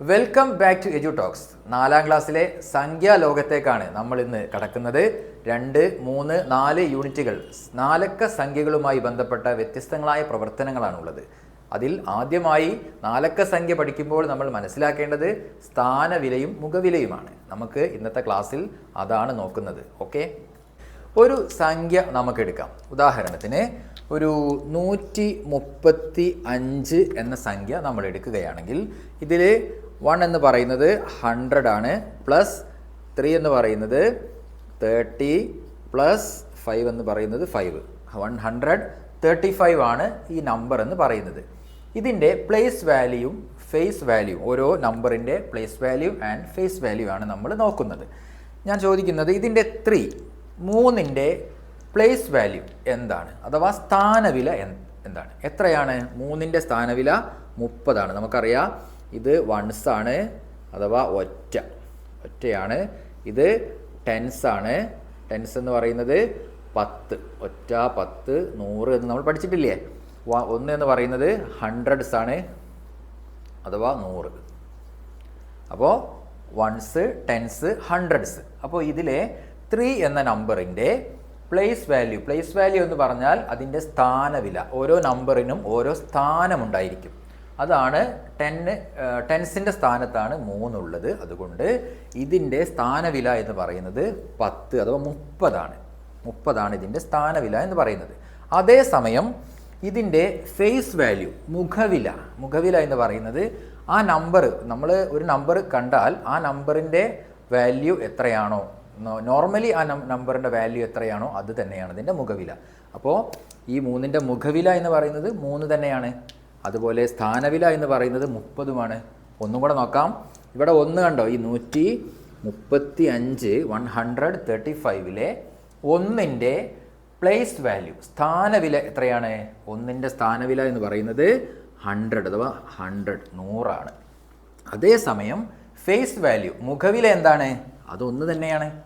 Welcome back to Edu Talks നാലാം ക്ലാസ്സിലെ സംഖ്യാ ലോകത്തേക്കാണ് നമ്മൾ ഇന്ന് കടക്കുന്നത്. രണ്ട് മൂന്ന് നാല് യൂണിറ്റുകൾ നാലക്ക സംഖ്യകളുമായി ബന്ധപ്പെട്ട വ്യത്യസ്തങ്ങളായ പ്രവർത്തനങ്ങളാണുള്ളത് അതിൽ ആദ്യമായി നാലക്ക സംഖ്യ പഠിക്കുമ്പോൾ നമ്മൾ മനസ്സിലാക്കേണ്ടത് സ്ഥാനവിലയും മുഖവിലയുമാണ്. നമുക്ക് ഇന്നത്തെ ക്ലാസ്സിൽ അതാണ് നോക്കുന്നത്. ഓക്കെ? ഒരു സംഖ്യ നമുക്കെടുക്കാം. ഉദാഹരണത്തിന് ഒരു നൂറ്റി മുപ്പത്തി അഞ്ച് എന്ന സംഖ്യ നമ്മൾ എടുക്കുകയാണെങ്കിൽ ഇതിൽ വൺ എന്ന് പറയുന്നത് ഹൺഡ്രഡ് ആണ്. പ്ലസ് ത്രീ എന്ന് പറയുന്നത് തേർട്ടി പ്ലസ് ഫൈവ് എന്ന് പറയുന്നത് five. One hundred thirty five ആണ് ഈ നമ്പർ എന്ന് പറയുന്നത്. ഇതിന്റെ പ്ലേസ് വാല്യൂയും ഫേസ് വാല്യൂ ഓരോ നമ്പറിന്റെ place value and face value ആണ് നമ്മൾ നോക്കുന്നത്. ഞാൻ ചോദിക്കുന്നത് ഇതിന്റെ ത്രീ മൂന്നിന്റെ പ്ലേസ് വാല്യൂ എന്താണ്? അഥവാ സ്ഥാനവില എന്താണ്? എത്രയാണ്? മൂന്നിന്റെ സ്ഥാനവില മുപ്പതാണ്. നമുക്കറിയാം. ഇത് വൺസ് ആണ് അഥവാ ഒറ്റ. ഒറ്റയാണ്. ഇത് ടെൻസ് ആണ്. ടെൻസ് എന്ന് പറയുന്നത് പത്ത്. ഒറ്റ പത്ത് നൂറ് എന്ന് നമ്മൾ പഠിച്ചിട്ടില്ലേ? ഒന്ന് എന്ന് പറയുന്നത് ഹൺഡ്രഡ്സ് ആണ്. അഥവാ നൂറ്. അപ്പോൾ വൺസ് ടെൻസ് ഹൺഡ്രഡ്സ് അപ്പോൾ ഇതിലെ ത്രീ എന്ന നമ്പറിന്റെ പ്ലേസ് വാല്യൂ പ്ലേസ് വാല്യൂ എന്ന് പറഞ്ഞാൽ അതിന്റെ സ്ഥാനവില. ഓരോ നമ്പറിനും ഓരോ സ്ഥാനമുണ്ടായിരിക്കും. അതാണ് ടെന്ന് ടെൻസിന്റെ സ്ഥാനത്താണ് മൂന്നുള്ളത്. അതുകൊണ്ട് ഇതിന്റെ സ്ഥാനവില എന്ന് പറയുന്നത് പത്ത് അഥവാ മുപ്പതാണ്. മുപ്പതാണ് ഇതിന്റെ സ്ഥാനവില എന്ന് പറയുന്നത്. അതേസമയം ഇതിന്റെ ഫേസ് വാല്യൂ മുഖവില മുഖവില എന്ന് പറയുന്നത് ആ നമ്പർ നമ്മൾ ഒരു നമ്പർ കണ്ടാൽ ആ നമ്പറിന്റെ വാല്യൂ എത്രയാണോ നോർമലി ആ നമ്പറിന്റെ വാല്യൂ എത്രയാണോ അത് തന്നെയാണ് ഇതിന്റെ മുഖവില. അപ്പോൾ ഈ മൂന്നിന്റെ മുഖവില എന്ന് പറയുന്നത് മൂന്ന് തന്നെയാണ്. അതുപോലെ സ്ഥാനവില എന്ന് പറയുന്നത് മുപ്പതുമാണ്. ഒന്നും കൂടെ നോക്കാം. ഇവിടെ ഒന്ന് കണ്ടോ? ഈ നൂറ്റി മുപ്പത്തി അഞ്ച് വൺ ഹൺഡ്രഡ് തേർട്ടി ഫൈവിലെ ഒന്നിന്റെ പ്ലേസ് വാല്യൂ സ്ഥാനവില എത്രയാണ്? ഒന്നിന്റെ സ്ഥാനവില എന്ന് പറയുന്നത് ഹൺഡ്രഡ് അഥവാ ഹൺഡ്രഡ് നൂറാണ്. അതേസമയം ഫേസ് വാല്യൂ മുഖവില എന്താണ്? അതൊന്ന് തന്നെയാണ്.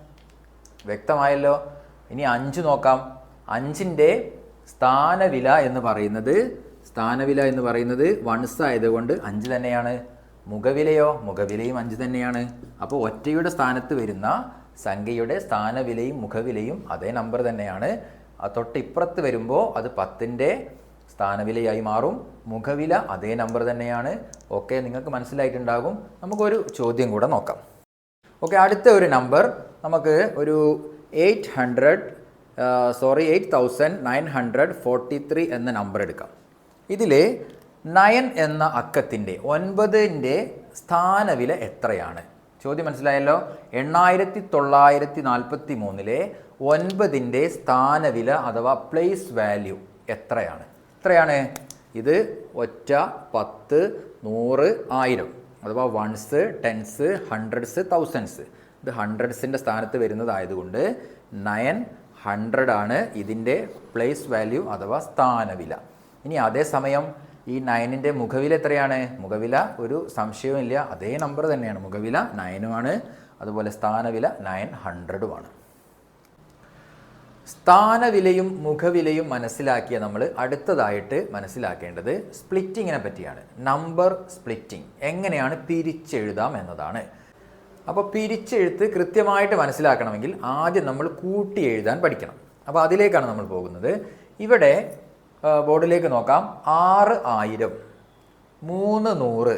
വ്യക്തമായല്ലോ? ഇനി അഞ്ച് നോക്കാം. അഞ്ചിന്റെ സ്ഥാനവില എന്ന് പറയുന്നത് സ്ഥാനവില എന്ന് പറയുന്നത് വൺസ് ആയതുകൊണ്ട് അഞ്ച് തന്നെയാണ്. മുഖവിലയോ? മുഖവിലയും അഞ്ച് തന്നെയാണ്. അപ്പോൾ ഒറ്റയുടെ സ്ഥാനത്ത് വരുന്ന സംഖ്യയുടെ സ്ഥാനവിലയും മുഖവിലയും അതേ നമ്പർ തന്നെയാണ്. തൊട്ടിപ്പുറത്ത് വരുമ്പോൾ അത് പത്തിന്റെ സ്ഥാനവിലയായി മാറും. മുഖവില അതേ നമ്പർ തന്നെയാണ്. ഓക്കെ നിങ്ങൾക്ക് മനസ്സിലായിട്ടുണ്ടാകും. നമുക്കൊരു ചോദ്യം കൂടെ നോക്കാം. ഓക്കെ അടുത്ത ഒരു നമ്പർ നമുക്ക് ഒരു eight hundred sorry eight thousand nine hundred forty three എന്ന നമ്പർ എടുക്കാം. ഇതിൽ നയൻ എന്ന അക്കത്തിന്റെ ഒൻപതിന്റെ സ്ഥാനവില എത്രയാണ്? ചോദ്യം മനസ്സിലായല്ലോ? എണ്ണായിരത്തി തൊള്ളായിരത്തി നാൽപ്പത്തി മൂന്നിലെ ഒൻപതിന്റെ സ്ഥാനവില അഥവാ പ്ലേസ് വാല്യൂ എത്രയാണ്? എത്രയാണ്? ഇത് ഒറ്റ പത്ത് നൂറ് ആയിരം. അഥവാ വൺസ് ടെൻസ് ഹൺഡ്രഡ്സ് തൗസൻഡ്സ് ഇത് ഹൺഡ്രഡ്സിന്റെ സ്ഥാനത്ത് വരുന്നതായതുകൊണ്ട് നയൻ ഹൺഡ്രഡ് ആണ് ഇതിന്റെ പ്ലേസ് വാല്യൂ അഥവാ സ്ഥാനവില. ഇനി അതേസമയം ഈ നയനിന്റെ മുഖവില എത്രയാണ്? മുഖവില ഒരു സംശയവുമില്ല. അതേ നമ്പർ തന്നെയാണ്. മുഖവില നയനുമാണ്. അതുപോലെ സ്ഥാനവില നയൻ ഹൺഡ്രഡുമാണ് സ്ഥാനവിലയും മുഖവിലയും മനസ്സിലാക്കിയ നമ്മൾ അടുത്തതായിട്ട് മനസ്സിലാക്കേണ്ടത് സ്പ്ലിറ്റിങ്ങിനെ പറ്റിയാണ്. നമ്പർ സ്പ്ലിറ്റിംഗ് എങ്ങനെയാണ് പിരിച്ചെഴുതാം എന്നതാണ്. അപ്പോൾ പിരിച്ചെഴുത്ത് കൃത്യമായിട്ട് മനസ്സിലാക്കണമെങ്കിൽ ആദ്യം നമ്മൾ കൂട്ടി എഴുതാൻ പഠിക്കണം. അപ്പോൾ അതിലേക്കാണ് നമ്മൾ പോകുന്നത്. ഇവിടെ ബോർഡിലേക്ക് നോക്കാം. ആറ് ആയിരം മൂന്ന് നൂറ്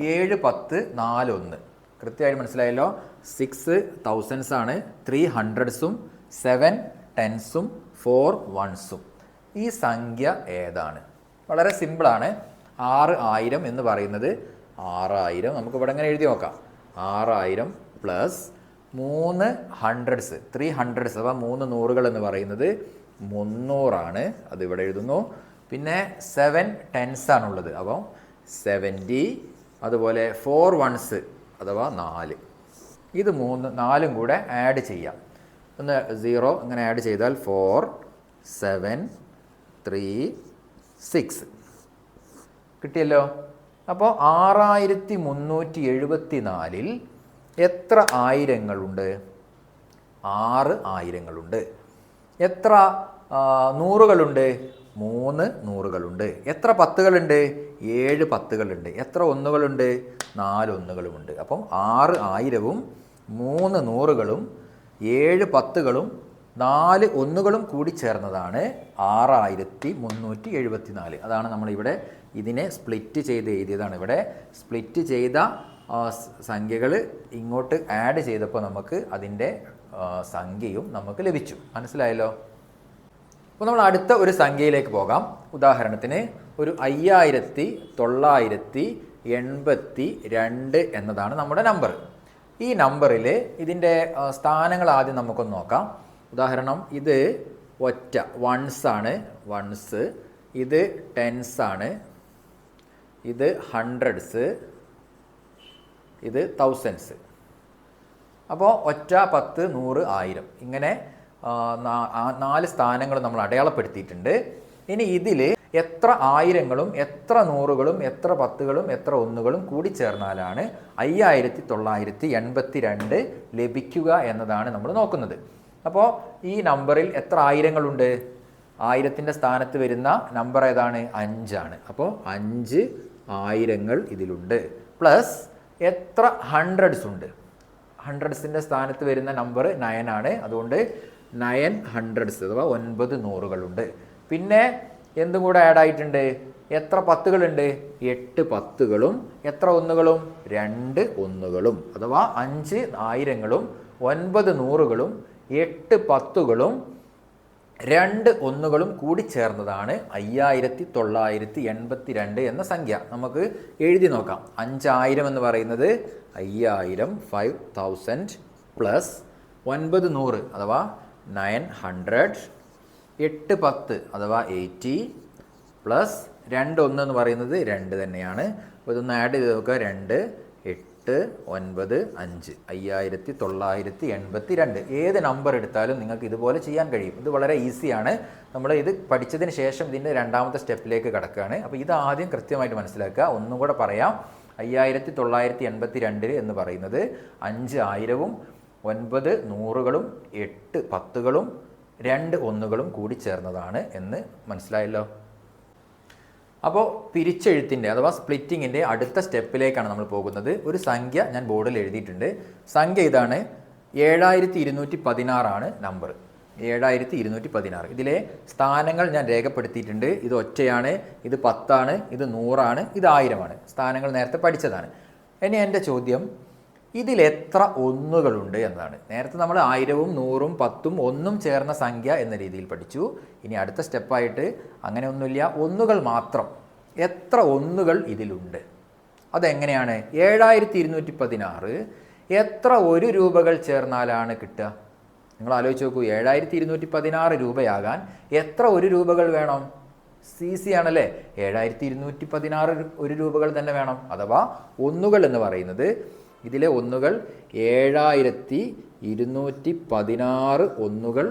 ഏഴ് പത്ത് നാലൊന്ന് കൃത്യമായിട്ട് മനസ്സിലായല്ലോ? സിക്സ് തൗസൻഡ്സ് ആണ്. ത്രീ ഹൺഡ്രഡ്സും സെവൻ ടെൻസും ഫോർ വൺസും ഈ സംഖ്യ ഏതാണ്? വളരെ സിമ്പിളാണ് ആറ് ആയിരം എന്ന് പറയുന്നത് ആറായിരം. നമുക്ക് ഇവിടെ ഇങ്ങനെ എഴുതി നോക്കാം? ആറായിരം പ്ലസ് മൂന്ന് ഹൺഡ്രഡ്സ് ത്രീ ഹൺഡ്രഡ്സ് അഥവാ മൂന്ന് നൂറുകൾ എന്ന് പറയുന്നത് മുന്നൂറാണ്. അത് ഇവിടെ എഴുതുന്നു. പിന്നെ സെവൻ ടെൻസ് ആണുള്ളത്. അപ്പോൾ സെവന്റി അതുപോലെ ഫോർ വൺസ് അഥവാ നാല്. ഇത് മൂന്ന് നാലും കൂടെ ആഡ് ചെയ്യാം. ഒന്ന് സീറോ ഇങ്ങനെ ആഡ് ചെയ്താൽ ഫോർ സെവൻ ത്രീ സിക്സ് കിട്ടിയല്ലോ? അപ്പോൾ ആറായിരത്തി മുന്നൂറ്റി എഴുപത്തി നാലിൽ എത്ര ആയിരങ്ങളുണ്ട്? ആറ് ആയിരങ്ങളുണ്ട്. എത്ര നൂറുകളുണ്ട്? മൂന്ന് നൂറുകളുണ്ട്. എത്ര പത്തുകളുണ്ട്? ഏഴ് പത്തുകളുണ്ട്. എത്ര ഒന്നുകളുണ്ട്? നാല് ഒന്നുകളുമുണ്ട്. അപ്പം ആറ് ആയിരവും മൂന്ന് നൂറുകളും ഏഴ് പത്തുകളും നാല് ഒന്നുകളും കൂടി ചേർന്നതാണ് ആറായിരത്തി മുന്നൂറ്റി എഴുപത്തി നാല് അതാണ് നമ്മളിവിടെ ഇതിനെ സ്പ്ലിറ്റ് ചെയ്ത് എഴുതിയതാണ്. ഇവിടെ സ്പ്ലിറ്റ് ചെയ്ത സംഖ്യകൾ ഇങ്ങോട്ട് ആഡ് ചെയ്തപ്പോൾ നമുക്ക് അതിന്റെ സംഖ്യയും നമുക്ക് ലഭിച്ചു. മനസ്സിലായല്ലോ? അപ്പോൾ നമ്മൾ അടുത്ത ഒരു സംഖ്യയിലേക്ക് പോകാം. ഉദാഹരണത്തിന് ഒരു അയ്യായിരത്തി തൊള്ളായിരത്തി എൺപത്തി രണ്ട് എന്നതാണ് നമ്മുടെ നമ്പർ. ഈ നമ്പറിൽ ഇതിന്റെ സ്ഥാനങ്ങൾ ആദ്യം നമുക്കൊന്ന് നോക്കാം. ഉദാഹരണം ഇത് ഒറ്റ വൺസ് ആണ് വൺസ് ഇത് ടെൻസ് ആണ് ഇത് ഹൺഡ്രഡ്സ് ഇത് തൗസൻഡ്സ് അപ്പോൾ ഒറ്റ പത്ത് നൂറ് ആയിരം. ഇങ്ങനെ നാല് സ്ഥാനങ്ങൾ നമ്മൾ അടയാളപ്പെടുത്തിയിട്ടുണ്ട്. ഇനി ഇതിൽ എത്ര ആയിരങ്ങളും എത്ര നൂറുകളും എത്ര പത്തുകളും എത്ര ഒന്നുകളും കൂടി ചേർന്നാലാണ് അയ്യായിരത്തി തൊള്ളായിരത്തി എൺപത്തി രണ്ട് ലഭിക്കുക എന്നതാണ് നമ്മൾ നോക്കുന്നത്. അപ്പോൾ ഈ നമ്പറിൽ എത്ര ആയിരങ്ങളുണ്ട്? ആയിരത്തിന്റെ സ്ഥാനത്ത് വരുന്ന നമ്പർ ഏതാണ്? അഞ്ചാണ്. അപ്പോൾ അഞ്ച് ആയിരങ്ങൾ ഇതിലുണ്ട്. പ്ലസ് എത്ര ഹൺഡ്രഡ്സ് ഉണ്ട് ഹൺഡ്രഡ്സിന്റെ സ്ഥാനത്ത് വരുന്ന നമ്പർ നയൻ ആണ്. അതുകൊണ്ട് നയൻ ഹൺഡ്രഡ്സ് അഥവാ ഒൻപത് നൂറുകളുണ്ട്. പിന്നെ എന്തും കൂടെ ആഡ് ആയിട്ടുണ്ട്? എത്ര പത്തുകളുണ്ട്? എട്ട് പത്തുകളും. എത്ര ഒന്നുകളും? രണ്ട് ഒന്നുകളും. അഥവാ അഞ്ച് ആയിരങ്ങളും ഒൻപത് നൂറുകളും എട്ട് പത്തുകളും രണ്ട് ഒന്നുകളും കൂടി ചേർന്നതാണ് അയ്യായിരത്തി തൊള്ളായിരത്തി എൺപത്തി രണ്ട് എന്ന സംഖ്യ. നമുക്ക് എഴുതി നോക്കാം. അഞ്ചായിരം എന്ന് പറയുന്നത് അയ്യായിരം ഫൈവ് തൗസൻഡ് പ്ലസ് ഒൻപത് നൂറ് അഥവാ നയൻ ഹൺഡ്രഡ് എട്ട് പത്ത് അഥവാ എയ്റ്റി പ്ലസ് രണ്ട് ഒന്ന് എന്ന് പറയുന്നത് രണ്ട് തന്നെയാണ്. അപ്പോൾ ഇതൊന്ന് ആഡ് ചെയ്ത് നോക്കുക. രണ്ട് എട്ട് ഒൻപത് അഞ്ച്. അയ്യായിരത്തി തൊള്ളായിരത്തി എൺപത്തി രണ്ട് ഏത് നമ്പർ എടുത്താലും നിങ്ങൾക്ക് ഇതുപോലെ ചെയ്യാൻ കഴിയും. ഇത് വളരെ ഈസിയാണ് നമ്മൾ ഇത് പഠിച്ചതിന് ശേഷം ഇതിന്റെ രണ്ടാമത്തെ സ്റ്റെപ്പിലേക്ക് കടക്കുകയാണ് അപ്പോൾ ഇത് ആദ്യം കൃത്യമായിട്ട് മനസ്സിലാക്കുക. ഒന്നും കൂടെ പറയാം. അയ്യായിരത്തി തൊള്ളായിരത്തി എൺപത്തി രണ്ടിൽ എന്ന് പറയുന്നത് അഞ്ച് ആയിരവും ഒൻപത് നൂറുകളും എട്ട് പത്തുകളും രണ്ട് ഒന്നുകളും കൂടി ചേർന്നതാണ് എന്ന് മനസ്സിലായല്ലോ? അപ്പോൾ പിരിച്ചെഴുത്തിന്റെ അഥവാ സ്പ്ലിറ്റിങ്ങിന്റെ അടുത്ത സ്റ്റെപ്പിലേക്കാണ് നമ്മൾ പോകുന്നത്. ഒരു സംഖ്യ ഞാൻ ബോർഡിൽ എഴുതിയിട്ടുണ്ട്. സംഖ്യ ഇതാണ് ഏഴായിരത്തി ഇരുന്നൂറ്റി പതിനാറാണ് നമ്പർ ഏഴായിരത്തി ഇരുന്നൂറ്റി പതിനാറ് ഇതിലെ സ്ഥാനങ്ങൾ ഞാൻ രേഖപ്പെടുത്തിയിട്ടുണ്ട്. ഇത് ഒറ്റയാണ് ഇത് പത്താണ് ഇത് നൂറാണ് ഇത് ആയിരമാണ്. സ്ഥാനങ്ങൾ നേരത്തെ പഠിച്ചതാണ്. ഇനി എന്റെ ചോദ്യം. ഇതിൽ എത്ര ഒന്നുകളുണ്ട് എന്നാണ്. നേരത്തെ നമ്മൾ ആയിരവും നൂറും പത്തും ഒന്നും ചേർന്ന സംഖ്യ എന്ന രീതിയിൽ പഠിച്ചു. ഇനി അടുത്ത സ്റ്റെപ്പായിട്ട് അങ്ങനെ ഒന്നുമില്ല. ഒന്നുകൾ മാത്രം. എത്ര ഒന്നുകൾ ഇതിലുണ്ട്? അതെങ്ങനെയാണ്? ഏഴായിരത്തി ഇരുന്നൂറ്റി പതിനാറ് എത്ര ഒരു രൂപകൾ ചേർന്നാലാണ് കിട്ടുക? നിങ്ങൾ ആലോചിച്ച് നോക്കൂ. ഏഴായിരത്തി ഇരുന്നൂറ്റി പതിനാറ് രൂപയാകാൻ എത്ര ഒരു രൂപകൾ വേണം? സി സി ആണല്ലേ? ഏഴായിരത്തി ഇരുന്നൂറ്റി പതിനാറ് ഒരു രൂപകൾ തന്നെ വേണം. അഥവാ ഒന്നുകൾ എന്ന് പറയുന്നത് ഇതിലെ ഒന്നുകൾ ഏഴായിരത്തി ഇരുന്നൂറ്റി പതിനാറ് ഒന്നുകൾ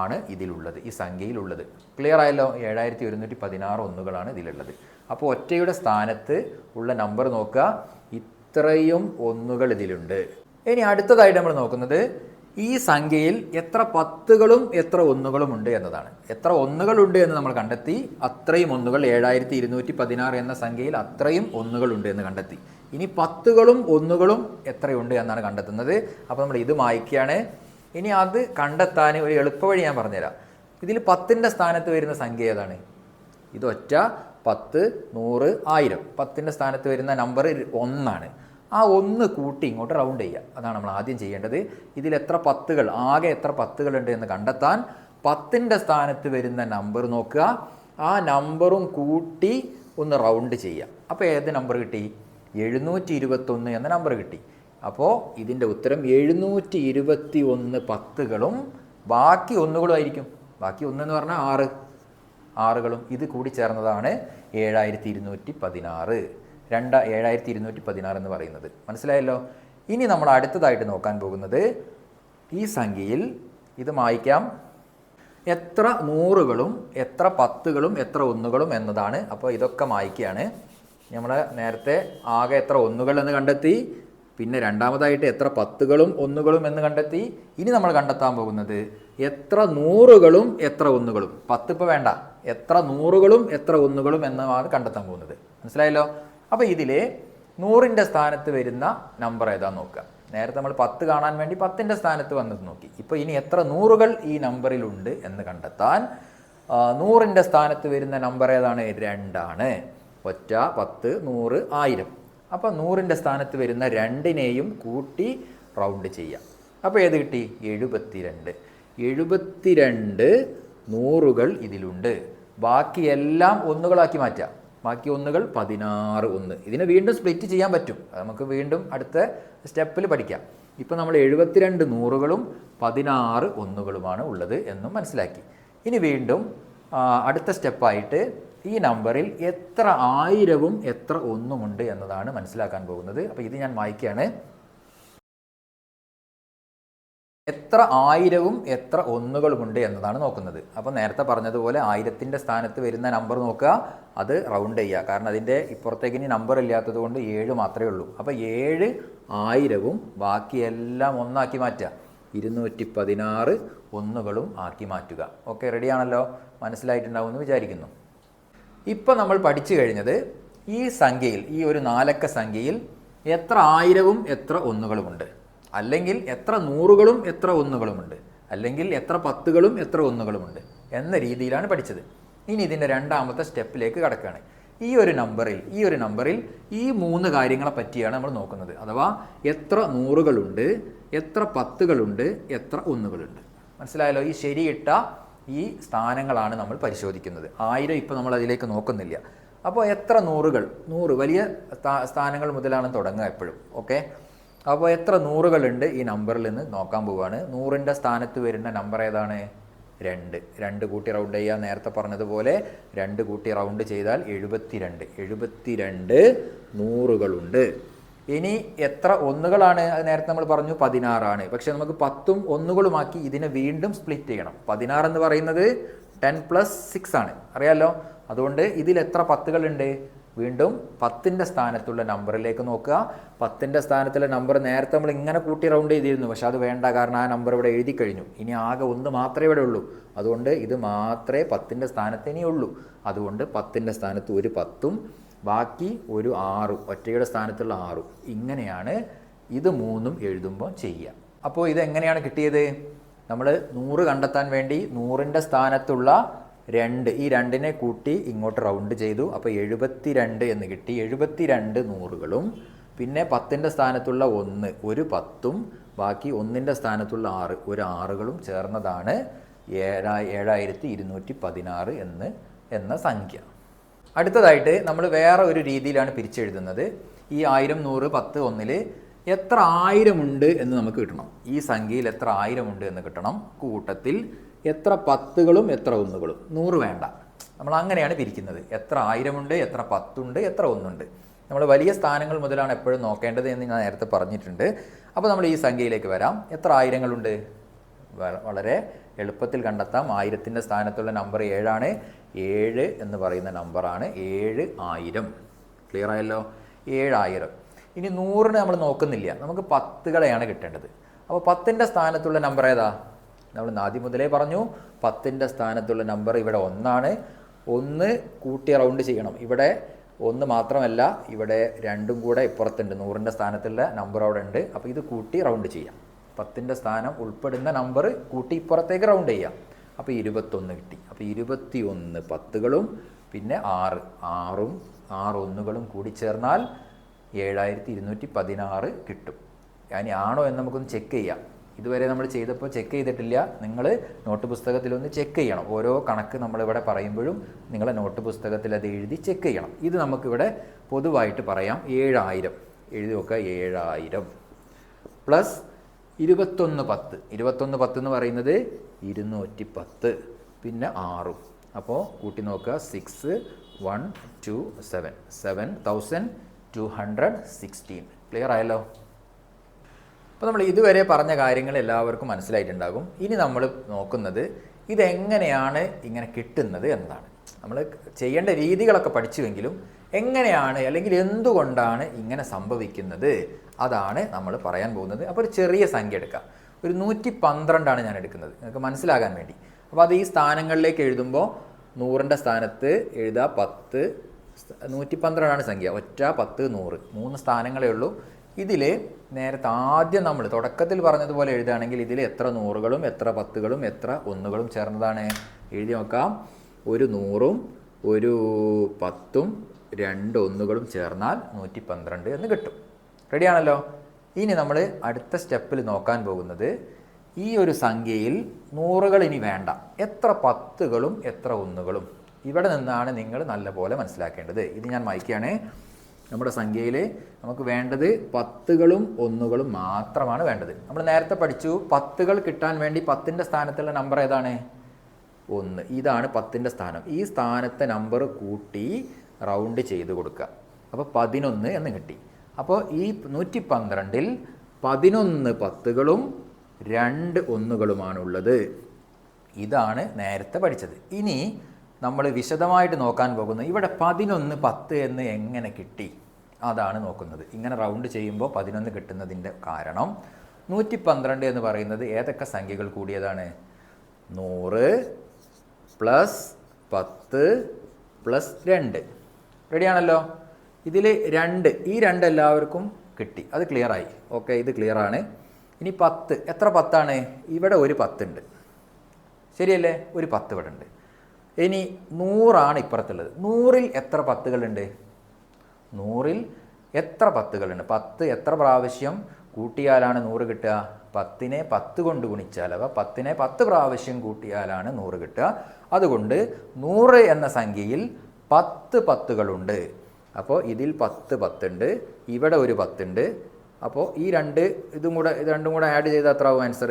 ആണ് ഇതിലുള്ളത് ഈ സംഖ്യയിലുള്ളത്. ക്ലിയർ ആയല്ലോ? ഏഴായിരത്തി ഒരുന്നൂറ്റി പതിനാറ് ഒന്നുകളാണ് ഇതിലുള്ളത്. അപ്പോൾ ഒറ്റയുടെ സ്ഥാനത്ത് ഉള്ള നമ്പർ നോക്കുക. ഇത്രയും ഒന്നുകൾ ഇതിലുണ്ട്. ഇനി അടുത്തതായിട്ട് നമ്മൾ നോക്കുന്നത് ഈ സംഖ്യയിൽ എത്ര പത്തുകളും എത്ര ഒന്നുകളും ഉണ്ട് എന്നതാണ്. എത്ര ഒന്നുകളുണ്ട് എന്ന് നമ്മൾ കണ്ടെത്തി അത്രയും ഒന്നുകൾ ഏഴായിരത്തി ഇരുന്നൂറ്റി പതിനാറ് എന്ന സംഖ്യയിൽ അത്രയും ഒന്നുകളുണ്ട് എന്ന് കണ്ടെത്തി. ഇനി പത്തുകളും ഒന്നുകളും എത്രയുണ്ട് എന്നാണ് കണ്ടെത്തുന്നത്. അപ്പോൾ നമ്മൾ ഇത് മായ്ക്കുകയാണ്. ഇനി അത് കണ്ടെത്താൻ ഒരു എളുപ്പവഴി ഞാൻ പറഞ്ഞുതരാം. ഇതിൽ പത്തിന്റെ സ്ഥാനത്ത് വരുന്ന സംഖ്യ ഏതാണ്? ഇതൊറ്റ പത്ത് നൂറ് ആയിരം. പത്തിന്റെ സ്ഥാനത്ത് വരുന്ന നമ്പർ ഒന്നാണ്. ആ ഒന്ന് കൂട്ടി ഇങ്ങോട്ട് റൗണ്ട് ചെയ്യുക. അതാണ് നമ്മൾ ആദ്യം ചെയ്യേണ്ടത്. ഇതിൽ എത്ര പത്തുകൾ ആകെ എത്ര പത്തുകളുണ്ട് എന്ന് കണ്ടെത്താൻ പത്തിന്റെ സ്ഥാനത്ത് വരുന്ന നമ്പർ നോക്കുക. ആ നമ്പറും കൂട്ടി ഒന്ന് റൗണ്ട് ചെയ്യുക. അപ്പോൾ ഏത് നമ്പർ കിട്ടി? എഴുന്നൂറ്റി ഇരുപത്തൊന്ന് എന്ന നമ്പർ കിട്ടി. അപ്പോൾ ഇതിന്റെ ഉത്തരം എഴുന്നൂറ്റി ഇരുപത്തി ഒന്ന് പത്തുകളും ബാക്കി ഒന്നുകളും ആയിരിക്കും. ബാക്കി ഒന്നെന്ന് പറഞ്ഞാൽ ആറ്. ആറുകളും ഇത് കൂടി ചേർന്നതാണ് ഏഴായിരത്തി ഇരുന്നൂറ്റി പതിനാറ് രണ്ട് ഏഴായിരത്തി ഇരുന്നൂറ്റി പതിനാറ് എന്ന് പറയുന്നത്. മനസ്സിലായല്ലോ? ഇനി നമ്മൾ അടുത്തതായിട്ട് നോക്കാൻ പോകുന്നത് ഈ സംഖ്യയിൽ ഇത് മായ്ക്കാം. എത്ര നൂറുകളും എത്ര പത്തുകളും എത്ര ഒന്നുകളും എന്നതാണ്. അപ്പോൾ ഇതൊക്കെ മായ്ക്കുകയാണ് നമ്മൾ നേരത്തെ ആകെ എത്ര ഒന്നുകൾ എന്ന് കണ്ടെത്തി പിന്നെ രണ്ടാമതായിട്ട് എത്ര പത്തുകളും ഒന്നുകളും എന്ന് കണ്ടെത്തി ഇനി നമ്മൾ കണ്ടെത്താൻ പോകുന്നത് എത്ര നൂറുകളും എത്ര ഒന്നുകളും. പത്ത് ഇപ്പോൾ വേണ്ട. എത്ര നൂറുകളും എത്ര ഒന്നുകളും എന്നാണ് കണ്ടെത്താൻ പോകുന്നത്. മനസ്സിലായല്ലോ? അപ്പോൾ ഇതിൽ നൂറിന്റെ സ്ഥാനത്ത് വരുന്ന നമ്പർ ഏതാന്ന് നോക്കുക. നേരത്തെ നമ്മൾ പത്ത് കാണാൻ വേണ്ടി പത്തിന്റെ സ്ഥാനത്ത് വന്നത് നോക്കി. ഇപ്പോൾ ഇനി എത്ര നൂറുകൾ ഈ നമ്പറിലുണ്ട് എന്ന് കണ്ടെത്താൻ നൂറിന്റെ സ്ഥാനത്ത് വരുന്ന നമ്പർ ഏതാണ്? രണ്ടാണ്. ഒറ്റ പത്ത് നൂറ് ആയിരം. അപ്പോൾ നൂറിന്റെ സ്ഥാനത്ത് വരുന്ന രണ്ടിനെയും കൂട്ടി റൗണ്ട് ചെയ്യാം. അപ്പോൾ ഏത് കിട്ടി? എഴുപത്തിരണ്ട്. എഴുപത്തിരണ്ട് നൂറുകൾ ഇതിലുണ്ട്. ബാക്കിയെല്ലാം ഒന്നുകളാക്കി മാറ്റാം. ബാക്കി ഒന്നുകൾ പതിനാറ് ഒന്ന്. ഇതിനെ വീണ്ടും സ്പ്ലിറ്റ് ചെയ്യാൻ പറ്റും. നമുക്ക് വീണ്ടും അടുത്ത സ്റ്റെപ്പിൽ പഠിക്കാം. ഇപ്പോൾ നമ്മൾ എഴുപത്തിരണ്ട് നൂറുകളും പതിനാറ് ഒന്നുകളുമാണ് ഉള്ളത് എന്നും മനസ്സിലാക്കി. ഇനി വീണ്ടും അടുത്ത സ്റ്റെപ്പായിട്ട് ഈ നമ്പറിൽ എത്ര ആയിരവും എത്ര ഒന്നുമുണ്ട് എന്നതാണ് മനസ്സിലാക്കാൻ പോകുന്നത്. അപ്പോൾ ഇത് ഞാൻ വായിക്കുകയാണ്. എത്ര ആയിരവും എത്ര ഒന്നുകളുമുണ്ട് എന്നതാണ് നോക്കുന്നത്. അപ്പോൾ നേരത്തെ പറഞ്ഞതുപോലെ ആയിരത്തിന്റെ സ്ഥാനത്ത് വരുന്ന നമ്പർ നോക്കുക. അത് റൗണ്ട് ചെയ്യുക. കാരണം അതിന്റെ ഇപ്പുറത്തേക്ക് ഇനി നമ്പർ ഇല്ലാത്തത് കൊണ്ട് ഏഴ് മാത്രമേ ഉള്ളൂ. അപ്പോൾ ഏഴ് ആയിരവും ബാക്കിയെല്ലാം ഒന്നാക്കി മാറ്റുക. ഇരുന്നൂറ്റി പതിനാറ് ഒന്നുകളും ആക്കി മാറ്റുക. ഓക്കെ റെഡിയാണല്ലോ? മനസ്സിലായിട്ടുണ്ടാവുമെന്ന് വിചാരിക്കുന്നു. ഇപ്പം നമ്മൾ പഠിച്ചു കഴിഞ്ഞത് ഈ സംഖ്യയിൽ ഈ ഒരു നാലക്ക സംഖ്യയിൽ എത്ര ആയിരവും എത്ര ഒന്നുകളുമുണ്ട്. അല്ലെങ്കിൽ എത്ര നൂറുകളും എത്ര ഒന്നുകളുമുണ്ട്. അല്ലെങ്കിൽ എത്ര പത്തുകളും എത്ര ഒന്നുകളുമുണ്ട് എന്ന രീതിയിലാണ് പഠിച്ചത്. ഇനി ഇതിന്റെ രണ്ടാമത്തെ സ്റ്റെപ്പിലേക്ക് കടക്കുകയാണ് ഈ ഒരു നമ്പറിൽ ഈ ഒരു നമ്പറിൽ ഈ മൂന്ന് കാര്യങ്ങളെ പറ്റിയാണ് നമ്മൾ നോക്കുന്നത്. അഥവാ എത്ര നൂറുകളുണ്ട് എത്ര പത്തുകളുണ്ട് എത്ര ഒന്നുകളുണ്ട്. മനസ്സിലായല്ലോ? ഈ ശരിയിട്ട ഈ സ്ഥാനങ്ങളാണ് നമ്മൾ പരിശോധിക്കുന്നത്. ആയിരം ഇപ്പോൾ നമ്മൾ അതിലേക്ക് നോക്കുന്നില്ല. അപ്പോൾ എത്ര നൂറുകൾ? നൂറ്. വലിയ സ്ഥാനങ്ങൾ മുതലാണ് തുടങ്ങുക എപ്പോഴും. ഓക്കെ? അപ്പോൾ എത്ര നൂറുകളുണ്ട് ഈ നമ്പറിൽ നിന്ന് നോക്കാൻ പോവുകയാണ് നൂറിന്റെ സ്ഥാനത്ത് വരുന്ന നമ്പർ ഏതാണ്? രണ്ട്. രണ്ട് കൂട്ടി റൗണ്ട് ചെയ്യുക. നേരത്തെ പറഞ്ഞതുപോലെ രണ്ട് കൂട്ടി റൗണ്ട് ചെയ്താൽ എഴുപത്തിരണ്ട്. എഴുപത്തിരണ്ട് നൂറുകളുണ്ട്. ഇനി എത്ര ഒന്നുകളാണ് അത് നേരത്തെ നമ്മൾ പറഞ്ഞു? പതിനാറാണ്. പക്ഷെ നമുക്ക് പത്തും ഒന്നുകളുമാക്കി ഇതിനെ വീണ്ടും സ്പ്ലിറ്റ് ചെയ്യണം. പതിനാറ് എന്ന് പറയുന്നത് ടെൻ പ്ലസ് സിക്സ് ആണ്. അറിയാലോ? അതുകൊണ്ട് ഇതിൽ എത്ര പത്തുകളുണ്ട്? വീണ്ടും പത്തിന്റെ സ്ഥാനത്തുള്ള നമ്പറിലേക്ക് നോക്കുക. പത്തിന്റെ സ്ഥാനത്തുള്ള നമ്പർ നേരത്തെ നമ്മൾ ഇങ്ങനെ കൂട്ടി റൗണ്ട് ചെയ്തിരുന്നു. പക്ഷെ അത് വേണ്ട. കാരണം ആ നമ്പർ ഇവിടെ എഴുതി കഴിഞ്ഞു. ഇനി ആകെ ഒന്ന് മാത്രമേ ഇവിടെ ഉള്ളൂ. അതുകൊണ്ട് ഇത് മാത്രമേ പത്തിന്റെ സ്ഥാനത്ത് ഉള്ളൂ അതുകൊണ്ട് പത്തിന്റെ സ്ഥാനത്ത് ഒരു പത്തും ബാക്കി ഒരു ആറും ഒറ്റയുടെ സ്ഥാനത്തുള്ള ആറും. ഇങ്ങനെയാണ് ഇത് മൂന്നും എഴുതുമ്പോൾ ചെയ്യുക. അപ്പോൾ ഇതെങ്ങനെയാണ് കിട്ടിയത്? നമ്മൾ നൂറ് കണ്ടെത്താൻ വേണ്ടി നൂറിന്റെ സ്ഥാനത്തുള്ള രണ്ട് ഈ രണ്ടിനെ കൂട്ടി ഇങ്ങോട്ട് റൗണ്ട് ചെയ്തു. അപ്പോൾ എഴുപത്തി രണ്ട് എന്ന് കിട്ടി. എഴുപത്തി രണ്ട് നൂറുകളും പിന്നെ പത്തിന്റെ സ്ഥാനത്തുള്ള ഒന്ന് ഒരു പത്തും ബാക്കി ഒന്നിന്റെ സ്ഥാനത്തുള്ള ആറ് ഒരു ആറുകളും ചേർന്നതാണ് ഏഴാ ഏഴായിരത്തി ഇരുന്നൂറ്റി പതിനാറ് എന്ന് എന്ന സംഖ്യ. അടുത്തതായിട്ട് നമ്മൾ വേറെ ഒരു രീതിയിലാണ് പിരിച്ചെഴുതുന്നത്. ഈ ആയിരം നൂറ് പത്ത് ഒന്നിൽ എത്ര ആയിരമുണ്ട് എന്ന് നമുക്ക് കിട്ടണം. ഈ സംഖ്യയിൽ എത്ര ആയിരമുണ്ട് എന്ന് കിട്ടണം. കൂട്ടത്തിൽ എത്ര പത്തുകളും എത്ര ഒന്നുകളും. നൂറ് വേണ്ട. നമ്മൾ അങ്ങനെയാണ് പിരിക്കുന്നത്. എത്ര ആയിരമുണ്ട് എത്ര പത്തുണ്ട് എത്ര ഒന്നുണ്ട്. നമ്മൾ വലിയ സ്ഥാനങ്ങൾ മുതലാണ് എപ്പോഴും നോക്കേണ്ടത് എന്ന് ഞാൻ നേരത്തെ പറഞ്ഞിട്ടുണ്ട്. അപ്പോൾ നമ്മൾ ഈ സംഖ്യയിലേക്ക് വരാം. എത്ര ആയിരങ്ങളുണ്ട്? വളരെ എളുപ്പത്തിൽ കണ്ടെത്താം. ആയിരത്തിന്റെ സ്ഥാനത്തുള്ള നമ്പർ ഏഴാണ്. ഏഴ് എന്ന് പറയുന്ന നമ്പറാണ് ഏഴ് ആയിരം. ക്ലിയർ ആയല്ലോ? ഏഴായിരം. ഇനി നൂറിന് നമ്മൾ നോക്കുന്നില്ല. നമുക്ക് പത്തുകളെയാണ് കിട്ടേണ്ടത്. അപ്പോൾ പത്തിന്റെ സ്ഥാനത്തുള്ള നമ്പർ ഏതാ? നമ്മൾ ആദ്യം മുതലേ പറഞ്ഞു. പത്തിന്റെ സ്ഥാനത്തുള്ള നമ്പർ ഇവിടെ ഒന്നാണ്. ഒന്ന് കൂട്ടി റൗണ്ട് ചെയ്യണം. ഇവിടെ ഒന്ന് മാത്രമല്ല ഇവിടെ രണ്ടും കൂടെ ഇപ്പുറത്തുണ്ട്. നൂറിന്റെ സ്ഥാനത്തുള്ള നമ്പർ അവിടെ ഉണ്ട്. അപ്പോൾ ഇത് കൂട്ടി റൗണ്ട് ചെയ്യാം. പത്തിന്റെ സ്ഥാനം ഉൾപ്പെടുന്ന നമ്പർ കൂട്ടി ഇപ്പുറത്തേക്ക് റൗണ്ട് ചെയ്യാം. അപ്പോൾ ഇരുപത്തൊന്ന് കിട്ടി. അപ്പോൾ ഇരുപത്തി ഒന്ന് പത്തുകളും പിന്നെ ആറ് ആറും ആറ് ഒന്നുകളും കൂടി ചേർന്നാൽ ഏഴായിരത്തി ഇരുന്നൂറ്റി പതിനാറ് കിട്ടും. ഇനി ആണോ എന്ന് നമുക്കൊന്ന് ചെക്ക് ചെയ്യാം. ഇതുവരെ നമ്മൾ ചെയ്തപ്പോൾ ചെക്ക് ചെയ്തിട്ടില്ല. നിങ്ങൾ നോട്ട് പുസ്തകത്തിലൊന്ന് ചെക്ക് ചെയ്യണം. ഓരോ കണക്ക് നമ്മളിവിടെ പറയുമ്പോഴും നിങ്ങളെ നോട്ട് പുസ്തകത്തിൽ അത് എഴുതി ചെക്ക് ചെയ്യണം. ഇത് നമുക്കിവിടെ പൊതുവായിട്ട് പറയാം. ഏഴായിരം. എഴുതി നോക്കുക. ഏഴായിരം. പ്ലസ് ഇരുപത്തൊന്ന് പത്ത്. ഇരുപത്തൊന്ന് പത്ത് എന്ന് പറയുന്നത് ഇരുന്നൂറ്റി പത്ത് പിന്നെ ആറും. അപ്പോൾ കൂട്ടി നോക്കുക. Six one two seven. Seven thousand two hundred sixteen. Clear ആയല്ലോ? അപ്പോൾ നമ്മൾ ഇതുവരെ പറഞ്ഞ കാര്യങ്ങൾ എല്ലാവർക്കും മനസ്സിലായിട്ടുണ്ടാകും. ഇനി നമ്മൾ നോക്കുന്നത് ഇതെങ്ങനെയാണ് ഇങ്ങനെ കിട്ടുന്നത് എന്നാണ് നമ്മൾ ചെയ്യേണ്ട രീതികളൊക്കെ പഠിച്ചുവെങ്കിലും എങ്ങനെയാണ് അല്ലെങ്കിൽ എന്തുകൊണ്ടാണ് ഇങ്ങനെ സംഭവിക്കുന്നത്? അതാണ് നമ്മൾ പറയാൻ പോകുന്നത്. അപ്പോൾ ഒരു ചെറിയ സംഖ്യ എടുക്കാം. ഒരു നൂറ്റി പന്ത്രണ്ടാണ് ഞാൻ എടുക്കുന്നത്. നിങ്ങൾക്ക് മനസ്സിലാകാൻ വേണ്ടി. അപ്പോൾ അത് ഈ സ്ഥാനങ്ങളിലേക്ക് എഴുതുമ്പോൾ നൂറിന്റെ സ്ഥാനത്ത് എഴുതുക പത്ത് നൂറ്റി പന്ത്രണ്ടാണ് സംഖ്യ. ഒറ്റ പത്ത് നൂറ്. മൂന്ന് സ്ഥാനങ്ങളേ ഉള്ളൂ. ഇതിൽ നേരത്തെ ആദ്യം നമ്മൾ തുടക്കത്തിൽ പറഞ്ഞതുപോലെ എഴുതുകയാണെങ്കിൽ ഇതിൽ എത്ര നൂറുകളും എത്ര പത്തുകളും എത്ര ഒന്നുകളും ചേർന്നതാണ്. എഴുതി നോക്കാം. ഒരു നൂറും ഒരു പത്തും രണ്ട് ഒന്നുകളും ചേർന്നാൽ നൂറ്റി പന്ത്രണ്ട് എന്ന് കിട്ടും. റെഡിയാണല്ലോ? ഇനി നമ്മൾ അടുത്ത സ്റ്റെപ്പിൽ നോക്കാൻ പോകുന്നത് ഈ ഒരു സംഖ്യയിൽ നൂറുകൾ ഇനി വേണ്ട. എത്ര പത്തുകളും എത്ര ഒന്നുകളും. ഇവിടെ നിന്നാണ് നിങ്ങൾ നല്ലപോലെ മനസ്സിലാക്കേണ്ടത്. ഇത് ഞാൻ വായിക്കുകയാണ്. നമ്മുടെ സംഖ്യയിൽ നമുക്ക് വേണ്ടത് പത്തുകളും ഒന്നുകളും മാത്രമാണ് വേണ്ടത്. നമ്മൾ നേരത്തെ പഠിച്ചു പത്തുകൾ കിട്ടാൻ വേണ്ടി പത്തിന്റെ സ്ഥാനത്തുള്ള നമ്പർ ഏതാണ്? ഒന്ന്. ഇതാണ് പത്തിന്റെ സ്ഥാനം. ഈ സ്ഥാനത്തെ നമ്പർ കൂട്ടി റൗണ്ട് ചെയ്ത് കൊടുക്കുക. അപ്പോൾ പതിനൊന്ന് എന്ന് കിട്ടി. അപ്പോൾ ഈ നൂറ്റി പന്ത്രണ്ടിൽ പതിനൊന്ന് പത്തുകളും രണ്ട് ഒന്നുകളുമാണുള്ളത്. ഇതാണ് നേരത്തെ പഠിച്ചത്. ഇനി നമ്മൾ വിശദമായിട്ട് നോക്കാൻ പോകുന്നത് ഇവിടെ പതിനൊന്ന് പത്ത് എന്ന് എങ്ങനെ കിട്ടി? അതാണ് നോക്കുന്നത്. ഇങ്ങനെ റൗണ്ട് ചെയ്യുമ്പോൾ പതിനൊന്ന് കിട്ടുന്നതിന്റെ കാരണം നൂറ്റി പന്ത്രണ്ട് എന്ന് പറയുന്നത് ഏതൊക്കെ സംഖ്യകൾ കൂടിയതാണ്? നൂറ് പ്ലസ് പത്ത് പ്ലസ് രണ്ട്. റെഡിയാണല്ലോ? ഇതിൽ രണ്ട് ഈ രണ്ട് എല്ലാവർക്കും കിട്ടി. അത് ക്ലിയറായി ഓക്കെ ഇത് ക്ലിയറാണ് ഇനി പത്ത്. എത്ര പത്താണ്? ഇവിടെ ഒരു പത്തുണ്ട്. ശരിയല്ലേ? ഒരു പത്ത് ഇവിടെ ഉണ്ട്. ഇനി നൂറാണ് ഇപ്പുറത്തുള്ളത്. നൂറിൽ എത്ര പത്തുകളുണ്ട്? നൂറിൽ എത്ര പത്തുകളുണ്ട്? പത്ത് എത്ര പ്രാവശ്യം കൂട്ടിയാലാണ് നൂറ് കിട്ടുക? പത്തിനെ പത്ത് കൊണ്ട് ഗുണിച്ചാൽ അഥവാ പത്തിനെ പത്ത് പ്രാവശ്യം കൂട്ടിയാലാണ് നൂറ് കിട്ടുക. അതുകൊണ്ട് നൂറ് എന്ന സംഖ്യയിൽ പത്ത് പത്തുകളുണ്ട്. അപ്പോൾ ഇതിൽ പത്ത് പത്തുണ്ട് ഇവിടെ ഒരു പത്തുണ്ട്. അപ്പോൾ ഈ രണ്ട് ഇതും കൂടെ ഇത് രണ്ടും കൂടെ ആഡ് ചെയ്താൽ എത്ര ആവും ആൻസർ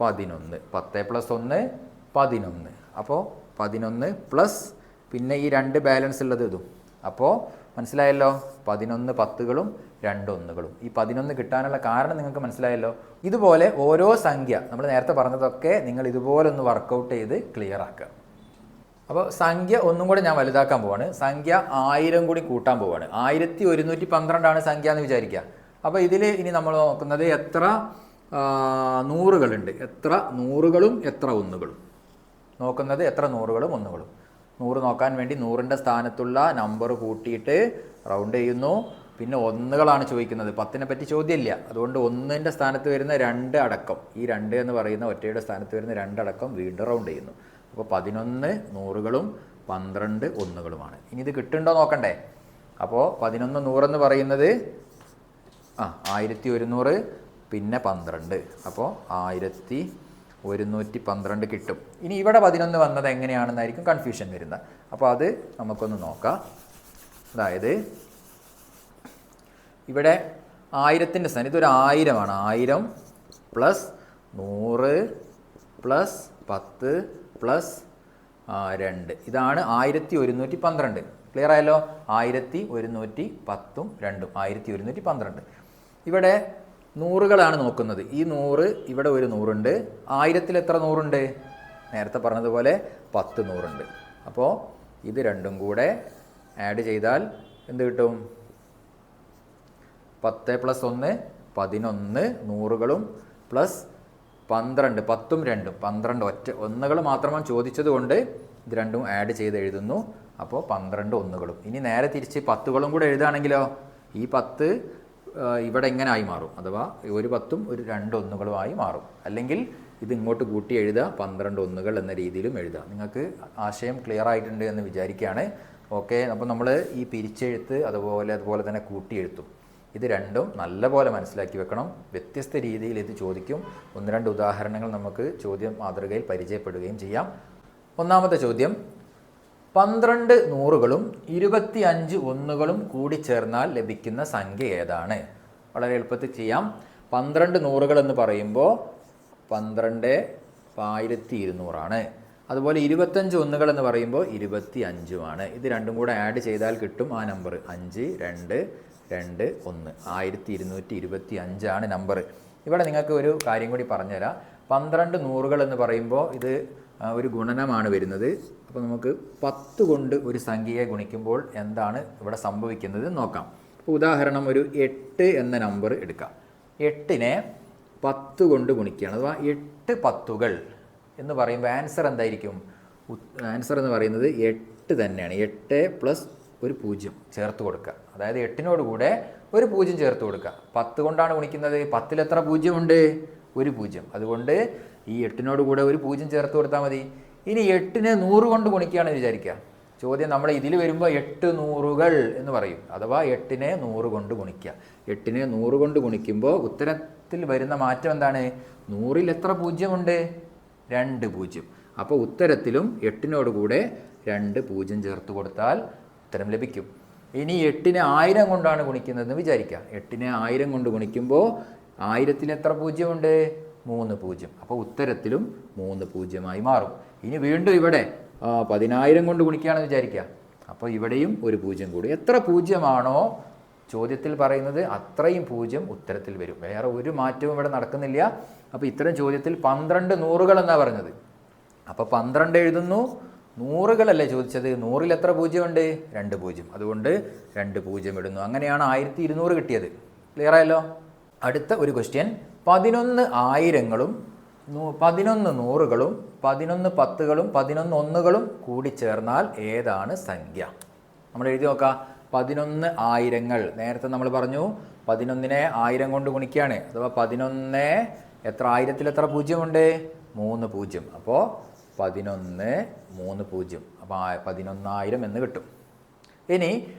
പതിനൊന്ന്. പത്ത് പ്ലസ് ഒന്ന് പതിനൊന്ന്. അപ്പോൾ പതിനൊന്ന് പ്ലസ് പിന്നെ ഈ രണ്ട് ബാലൻസ് ഉള്ളത് ഇതും. അപ്പോൾ മനസ്സിലായല്ലോ? പതിനൊന്ന് പത്തുകളും രണ്ട് ഒന്നുകളും. ഈ പതിനൊന്ന് കിട്ടാനുള്ള കാരണം നിങ്ങൾക്ക് മനസ്സിലായല്ലോ? ഇതുപോലെ ഓരോ സംഖ്യ നമ്മൾ നേരത്തെ പറഞ്ഞതൊക്കെ നിങ്ങൾ ഇതുപോലെ ഒന്ന് വർക്കൗട്ട് ചെയ്ത് ക്ലിയർ ആക്കുക. അപ്പോൾ സംഖ്യ ഒന്നും കൂടെ ഞാൻ വലുതാക്കാൻ പോവാണ്. സംഖ്യ ആയിരം കൂടി കൂട്ടാൻ പോവാണ്. ആയിരത്തി ഒരുന്നൂറ്റി പന്ത്രണ്ടാണ് സംഖ്യ എന്ന് വിചാരിക്കുക അപ്പോൾ ഇതിൽ ഇനി നമ്മൾ നോക്കുന്നത് എത്ര നൂറുകളുണ്ട്. എത്ര നൂറുകളും എത്ര ഒന്നുകളും. നോക്കുന്നത് എത്ര നൂറുകളും ഒന്നുകളും. നൂറ് നോക്കാൻ വേണ്ടി നൂറിന്റെ സ്ഥാനത്തുള്ള നമ്പർ കൂട്ടിയിട്ട് റൗണ്ട് ചെയ്യുന്നു. പിന്നെ ഒന്നുകളാണ് ചോദിക്കുന്നത്. പത്തിനെ പറ്റി ചോദ്യമില്ല. അതുകൊണ്ട് ഒന്നിന്റെ സ്ഥാനത്ത് വരുന്ന രണ്ട് അടക്കം. ഈ രണ്ട് എന്ന് പറയുന്ന ഒറ്റയുടെ സ്ഥാനത്ത് വരുന്ന രണ്ടടക്കം വീണ്ടും റൗണ്ട് ചെയ്യുന്നു. അപ്പോൾ പതിനൊന്ന് നൂറുകളും പന്ത്രണ്ട് ഒന്നുകളുമാണ്. ഇനി ഇത് കിട്ടുണ്ടോ നോക്കണ്ടേ? അപ്പോൾ പതിനൊന്ന് നൂറെന്ന് പറയുന്നത് ആ ആയിരത്തി ഒരുന്നൂറ് പിന്നെ പന്ത്രണ്ട്. അപ്പോൾ ആയിരത്തി ഒരുന്നൂറ്റി പന്ത്രണ്ട് കിട്ടും. ഇനി ഇവിടെ പതിനൊന്ന് വന്നത് എങ്ങനെയാണെന്നായിരിക്കും കൺഫ്യൂഷൻ വരുന്നത്. അപ്പോൾ അത് നമുക്കൊന്ന് നോക്കാം. അതായത് ഇവിടെ ആയിരത്തിന്റെ സ്ഥാനം ഇതൊരു ആയിരമാണ്. ആയിരം പ്ലസ് നൂറ് പ്ലസ് പത്ത് പ്ലസ് രണ്ട്. ഇതാണ് ആയിരത്തി ഒരുന്നൂറ്റി പന്ത്രണ്ട് ക്ലിയർ ആയല്ലോ? ആയിരത്തി ഒരുന്നൂറ്റി പത്തും രണ്ടും. ആയിരത്തി ഒരുന്നൂറ്റി പന്ത്രണ്ട് ഇവിടെ നൂറുകളാണ് നോക്കുന്നത്. ഈ നൂറ് ഇവിടെ ഒരു നൂറുണ്ട്. ആയിരത്തിൽ എത്ര നൂറുണ്ട്? നേരത്തെ പറഞ്ഞതുപോലെ പത്ത് നൂറുണ്ട്. അപ്പോൾ ഇത് രണ്ടും കൂടെ ആഡ് ചെയ്താൽ എന്ത് കിട്ടും? പത്ത് പ്ലസ് ഒന്ന് പതിനൊന്ന് നൂറുകളും പ്ലസ് പന്ത്രണ്ട് പത്തും രണ്ടും. പന്ത്രണ്ട് ഒറ്റ ഒന്നുകൾ മാത്രമാണ് ചോദിച്ചത് കൊണ്ട് ഇത് രണ്ടും ആഡ് ചെയ്ത് എഴുതുന്നു. അപ്പോൾ പന്ത്രണ്ട് ഒന്നുകളും. ഇനി നേരെ തിരിച്ച് പത്തുകളും കൂടെ എഴുതുകയാണെങ്കിലോ ഈ പത്ത് ഇവിടെ എങ്ങനെ ആയി മാറും. അഥവാ ഒരു പത്തും ഒരു രണ്ട് ഒന്നുകളുമായി മാറും. അല്ലെങ്കിൽ ഇത് ഇങ്ങോട്ട് കൂട്ടി എഴുതുക പന്ത്രണ്ട് ഒന്നുകൾ എന്ന രീതിയിലും എഴുതുക. നിങ്ങൾക്ക് ആശയം ക്ലിയർ ആയിട്ടുണ്ട് എന്ന് വിചാരിക്കുകയാണ്. ഓക്കെ അപ്പോൾ നമ്മൾ ഈ പിരിച്ചെഴുത്ത് അതുപോലെ അതുപോലെ തന്നെ കൂട്ടിയെഴുത്തും. ഇത് രണ്ടും നല്ലപോലെ മനസ്സിലാക്കി വെക്കണം. വ്യത്യസ്ത രീതിയിൽ ഇത് ചോദിക്കും. ഒന്ന് രണ്ട് ഉദാഹരണങ്ങൾ നമുക്ക് ചോദ്യം മാതൃകയിൽ പരിചയപ്പെടുകയും ചെയ്യാം. ഒന്നാമത്തെ ചോദ്യം പന്ത്രണ്ട് നൂറുകളും ഇരുപത്തി അഞ്ച് ഒന്നുകളും കൂടി ചേർന്നാൽ ലഭിക്കുന്ന സംഖ്യ ഏതാണ്? വളരെ എളുപ്പത്തിൽ ചെയ്യാം. പന്ത്രണ്ട് നൂറുകൾ എന്ന് പറയുമ്പോൾ പന്ത്രണ്ട് ആയിരത്തി ഇരുന്നൂറാണ്. അതുപോലെ ഇരുപത്തഞ്ച് ഒന്നുകൾ എന്ന് പറയുമ്പോൾ ഇരുപത്തി അഞ്ചുമാണ് ഇത് രണ്ടും കൂടെ ആഡ് ചെയ്താൽ കിട്ടും ആ നമ്പർ അഞ്ച് രണ്ട് രണ്ട് ഒന്ന്. ആയിരത്തി ഇരുന്നൂറ്റി ഇരുപത്തി അഞ്ചാണ് നമ്പർ ഇവിടെ നിങ്ങൾക്ക് ഒരു കാര്യം കൂടി പറഞ്ഞുതരാം. പന്ത്രണ്ട് നൂറുകൾ എന്ന് പറയുമ്പോൾ ഇത് ഒരു ഗുണനമാണ് വരുന്നത്. അപ്പോൾ നമുക്ക് പത്ത് കൊണ്ട് ഒരു സംഖ്യയെ ഗുണിക്കുമ്പോൾ എന്താണ് ഇവിടെ സംഭവിക്കുന്നത് നോക്കാം. അപ്പോൾ ഉദാഹരണം ഒരു എട്ട് എന്ന നമ്പർ എടുക്കാം. എട്ടിനെ പത്ത് കൊണ്ട് ഗുണിക്കുകയാണ്. അഥവാ എട്ട് പത്തുകൾ എന്ന് പറയുമ്പോൾ ആൻസർ എന്തായിരിക്കും? ആൻസർ എന്ന് പറയുന്നത് എട്ട് തന്നെയാണ്. എട്ട് പ്ലസ് ഒരു പൂജ്യം ചേർത്ത് കൊടുക്കുക. അതായത് എട്ടിനോട് കൂടെ ഒരു പൂജ്യം ചേർത്ത് കൊടുക്കുക. പത്ത് കൊണ്ടാണ് ഗുണിക്കുന്നത്. പത്തിൽ എത്ര പൂജ്യമുണ്ട്? ഒരു പൂജ്യം. അതുകൊണ്ട് ഈ എട്ടിനോട് കൂടെ ഒരു പൂജ്യം ചേർത്ത് കൊടുത്താൽ മതി. ഇനി എട്ടിനെ നൂറ് കൊണ്ട് ഗുണിക്കുകയാണെന്ന് വിചാരിക്കുക. ചോദ്യം നമ്മൾ ഇതിൽ വരുമ്പോൾ എട്ട് നൂറുകൾ എന്ന് പറയും. അഥവാ എട്ടിനെ നൂറ് കൊണ്ട് ഗുണിക്കുക. എട്ടിനെ നൂറ് കൊണ്ട് ഗുണിക്കുമ്പോൾ ഉത്തരത്തിൽ വരുന്ന മാറ്റം എന്താണ്? നൂറിൽ എത്ര പൂജ്യമുണ്ട്? രണ്ട് പൂജ്യം. അപ്പോൾ ഉത്തരത്തിലും എട്ടിനോട് കൂടെ രണ്ട് പൂജ്യം ചേർത്ത് കൊടുത്താൽ ഉത്തരം ലഭിക്കും. ഇനി എട്ടിനെ ആയിരം കൊണ്ടാണ് ഗുണിക്കുന്നതെന്ന് വിചാരിക്കുക. എട്ടിനെ ആയിരം കൊണ്ട് ഗുണിക്കുമ്പോൾ ആയിരത്തിൽ എത്ര പൂജ്യമുണ്ട്? മൂന്ന് പൂജ്യം. അപ്പോൾ ഉത്തരത്തിലും മൂന്ന് പൂജ്യമായി മാറും. ഇനി വീണ്ടും ഇവിടെ പതിനായിരം കൊണ്ട് ഗുണിക്കുകയാണെന്ന് വിചാരിക്കുക. അപ്പോൾ ഇവിടെയും ഒരു പൂജ്യം കൂടി. എത്ര പൂജ്യമാണോ ചോദ്യത്തിൽ പറയുന്നത് അത്രയും പൂജ്യം ഉത്തരത്തിൽ വരും. വേറെ ഒരു മാറ്റവും ഇവിടെ നടക്കുന്നില്ല. അപ്പോൾ ഇത്തരം ചോദ്യത്തിൽ പന്ത്രണ്ട് നൂറുകൾ എന്നാണ് പറഞ്ഞത്. അപ്പോൾ പന്ത്രണ്ട് എഴുതുന്നു നൂറുകളല്ലേ ചോദിച്ചത്? നൂറിൽ എത്ര പൂജ്യമുണ്ട്? രണ്ട് പൂജ്യം. അതുകൊണ്ട് രണ്ട് പൂജ്യം ഇടുന്നു. അങ്ങനെയാണ് ആയിരത്തി ഇരുന്നൂറ് കിട്ടിയത്. ക്ലിയർ ആയല്ലോ? അടുത്ത ഒരു ക്വസ്റ്റ്യൻ പതിനൊന്ന് ആയിരങ്ങളും പതിനൊന്ന് നൂറുകളും പതിനൊന്ന് പത്തുകളും പതിനൊന്ന് ഒന്നുകളും കൂടി ചേർന്നാൽ ഏതാണ് സംഖ്യ? നമ്മൾ എഴുതി നോക്കാം. പതിനൊന്ന് ആയിരങ്ങൾ. നേരത്തെ നമ്മൾ പറഞ്ഞു പതിനൊന്നിനെ ആയിരം കൊണ്ട് ഗുണിക്കുകയാണ്. അഥവാ പതിനൊന്ന് എത്ര ആയിരത്തിൽ എത്ര പൂജ്യമുണ്ട്? മൂന്ന് പൂജ്യം. അപ്പോൾ പതിനൊന്ന് മൂന്ന് പൂജ്യം. അപ്പോൾ പതിനൊന്നായിരം എന്ന് കിട്ടും. ഇനി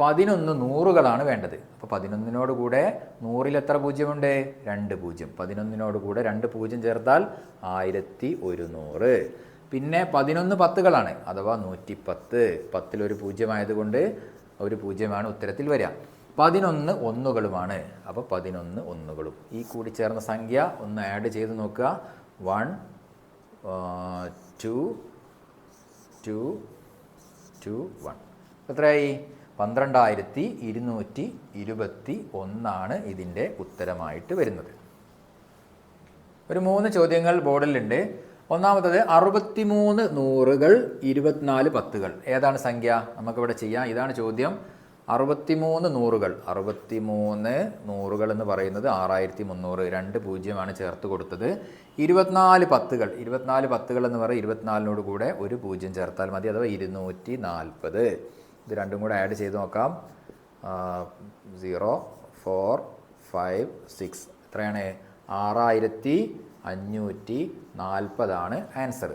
പതിനൊന്ന് നൂറുകളാണ് വേണ്ടത്. അപ്പോൾ പതിനൊന്നിനോട് കൂടെ നൂറിൽ എത്ര പൂജ്യമുണ്ട്? രണ്ട് പൂജ്യം. പതിനൊന്നിനോട് കൂടെ രണ്ട് പൂജ്യം ചേർത്താൽ ആയിരത്തി ഒരുന്നൂറ്. പിന്നെ പതിനൊന്ന് പത്തുകളാണ്. അഥവാ നൂറ്റി പത്ത് പത്തിലൊരു പൂജ്യമായതുകൊണ്ട് ഒരു പൂജ്യമാണ് ഉത്തരത്തിൽ വരിക. പതിനൊന്ന് ഒന്നുകളുമാണ്. അപ്പോൾ പതിനൊന്ന് ഒന്നുകളും. ഈ കൂടി ചേർന്ന സംഖ്യ ഒന്ന് ആഡ് ചെയ്ത് നോക്കുക. One two two two one എത്രയായി? പന്ത്രണ്ടായിരത്തി ഇരുന്നൂറ്റി ഇരുപത്തി ഒന്നാണ് ഇതിന്റെ ഉത്തരമായിട്ട് വരുന്നത്. ഒരു മൂന്ന് ചോദ്യങ്ങൾ ബോർഡിലുണ്ട്. ഒന്നാമത്തത് അറുപത്തിമൂന്ന് നൂറുകൾ ഇരുപത്തിനാല് പത്തുകൾ. ഏതാണ് സംഖ്യ? നമുക്കിവിടെ ചെയ്യാം. ഇതാണ് ചോദ്യം. അറുപത്തിമൂന്ന് നൂറുകൾ. അറുപത്തിമൂന്ന് നൂറുകൾ എന്ന് പറയുന്നത് ആറായിരത്തി മുന്നൂറ് രണ്ട് പൂജ്യമാണ് ചേർത്ത് കൊടുത്തത്. ഇരുപത്തിനാല് പത്തുകൾ. ഇരുപത്തിനാല് പത്തുകൾ എന്ന് പറയുക ഇരുപത്തിനാലിനോട് കൂടെ ഒരു പൂജ്യം ചേർത്താൽ മതി. അഥവാ ഇരുന്നൂറ്റി നാൽപ്പത് ഇത് രണ്ടും കൂടെ ആഡ് ചെയ്ത് നോക്കാം. സീറോ ഫോർ ഫൈവ് സിക്സ് എത്രയാണ്? ആറായിരത്തി അഞ്ഞൂറ്റി നാൽപ്പതാണ് ആൻസർ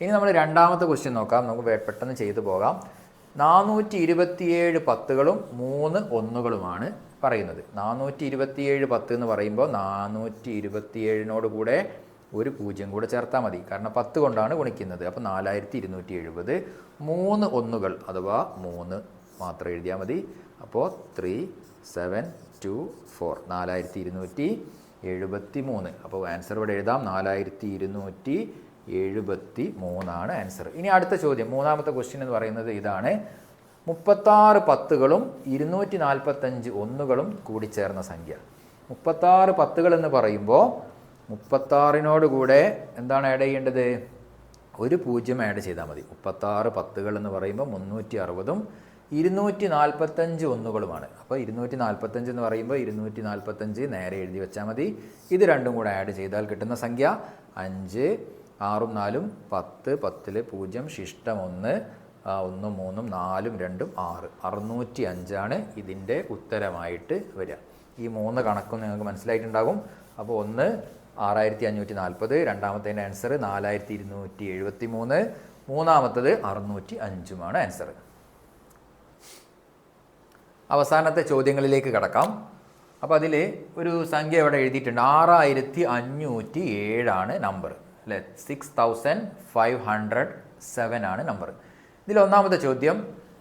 ഇനി നമ്മൾ രണ്ടാമത്തെ ക്വസ്റ്റ്യൻ നോക്കാം. നമുക്ക് പെട്ടെന്ന് ചെയ്തു പോകാം. നാനൂറ്റി ഇരുപത്തിയേഴ് പത്തുകളും മൂന്ന് ഒന്നുകളുമാണ് പറയുന്നത്. നാനൂറ്റി ഇരുപത്തിയേഴ് പത്ത് എന്ന് പറയുമ്പോൾ നാനൂറ്റി ഇരുപത്തിയേഴിനോട് കൂടെ ഒരു പൂജ്യം കൂടെ ചേർത്താൽ മതി. കാരണം പത്ത് കൊണ്ടാണ് ഗുണിക്കുന്നത്. അപ്പോൾ നാലായിരത്തി ഇരുന്നൂറ്റി എഴുപത് മൂന്ന് ഒന്നുകൾ അഥവാ മൂന്ന് മാത്രം എഴുതിയാൽ മതി. അപ്പോൾ ത്രീ സെവൻ ടു ഫോർ. നാലായിരത്തി ഇരുന്നൂറ്റി എഴുപത്തി മൂന്ന് അപ്പോൾ ആൻസർ ഇവിടെ എഴുതാം. നാലായിരത്തി ഇരുന്നൂറ്റി എഴുപത്തി മൂന്നാണ് ആൻസർ ഇനി അടുത്ത ചോദ്യം. മൂന്നാമത്തെ ക്വസ്റ്റ്യൻ എന്ന് പറയുന്നത് ഇതാണ്. മുപ്പത്താറ് പത്തുകളും ഇരുന്നൂറ്റി നാൽപ്പത്തഞ്ച് ഒന്നുകളും കൂടിച്ചേർന്ന സംഖ്യ. മുപ്പത്താറ് പത്തുകൾ എന്ന് പറയുമ്പോൾ മുപ്പത്താറിനോട് കൂടെ എന്താണ് ആഡ് ചെയ്യേണ്ടത്? ഒരു പൂജ്യം ആഡ് ചെയ്താൽ മതി. മുപ്പത്താറ് പത്തുകൾ എന്ന് പറയുമ്പോൾ മുന്നൂറ്റി അറുപതും ഇരുന്നൂറ്റി നാൽപ്പത്തഞ്ച് ഒന്നുകളുമാണ്. അപ്പോൾ ഇരുന്നൂറ്റി നാൽപ്പത്തഞ്ച് എന്ന് പറയുമ്പോൾ ഇരുന്നൂറ്റി നാൽപ്പത്തഞ്ച് നേരെ എഴുതി വെച്ചാൽ മതി. ഇത് രണ്ടും കൂടെ ആഡ് ചെയ്താൽ കിട്ടുന്ന സംഖ്യ അഞ്ച് ആറും നാലും പത്ത് പത്തിൽ പൂജ്യം ശിഷ്ടം ഒന്ന് ഒന്നും മൂന്നും നാലും രണ്ടും ആറ്. അറുന്നൂറ്റി അഞ്ചാണ് ഇതിന്റെ ഉത്തരമായിട്ട് വരിക. ഈ മൂന്ന് കണക്കും നിങ്ങൾക്ക് മനസ്സിലായിട്ടുണ്ടാകും. അപ്പോൾ ഒന്ന് ആറായിരത്തി അഞ്ഞൂറ്റി നാൽപ്പത് രണ്ടാമത്തതിന്റെ ആൻസർ നാലായിരത്തി ഇരുന്നൂറ്റി എഴുപത്തി മൂന്ന് മൂന്നാമത്തത് അറുന്നൂറ്റി അഞ്ചുമാണ് ആൻസർ അവസാനത്തെ ചോദ്യങ്ങളിലേക്ക് കടക്കാം. അപ്പോൾ അതിൽ ഒരു സംഖ്യ ഇവിടെ എഴുതിയിട്ടുണ്ട്. ആറായിരത്തി അഞ്ഞൂറ്റി ഏഴാണ് നമ്പർ അല്ലേ six thousand five hundred seven ആണ് നമ്പർ ഇതിൽ ഒന്നാമത്തെ ചോദ്യം